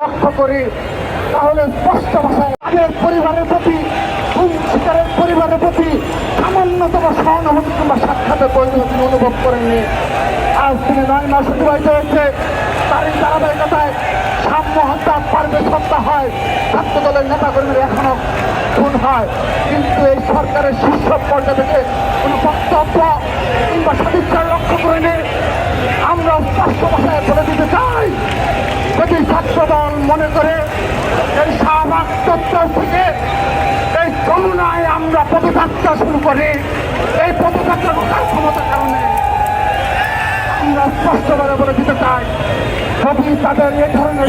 লক্ষ্য করি, তাহলে স্পষ্ট ভাষায় পরিবারের প্রতি শিকারের পরিবারের প্রতি সামান্যতম সহানুভূতি কিংবা সাক্ষাতের পরিণতি অনুভব করেননি আজ তিনি নয় মাস অতিবাহিত হয়েছে। তারই ধারাবাহিকতায় সাম্য হত্যা পারবে হত্যা হয় ছাত্র দলের নেতাকর্মীরা এখনও খুন হয়। কিন্তু এই সরকারের শীর্ষ পর্যায়ে থেকে কোনো বক্তব্য কিংবা সদিচ্ছার লক্ষ্য করেনি আমরা স্পষ্ট ভাষায় বলে দিতে ছাত্রদল মনে করে এই শাহবাগ চত্বর থেকে এই যমুনায় আমরা পদযাত্রা শুরু করি। এই পদযাত্রা রোখার ক্ষমতার কারণে আমরা স্পষ্টভাবে বলে দিতে চাই যদি তাদের এ ধরনের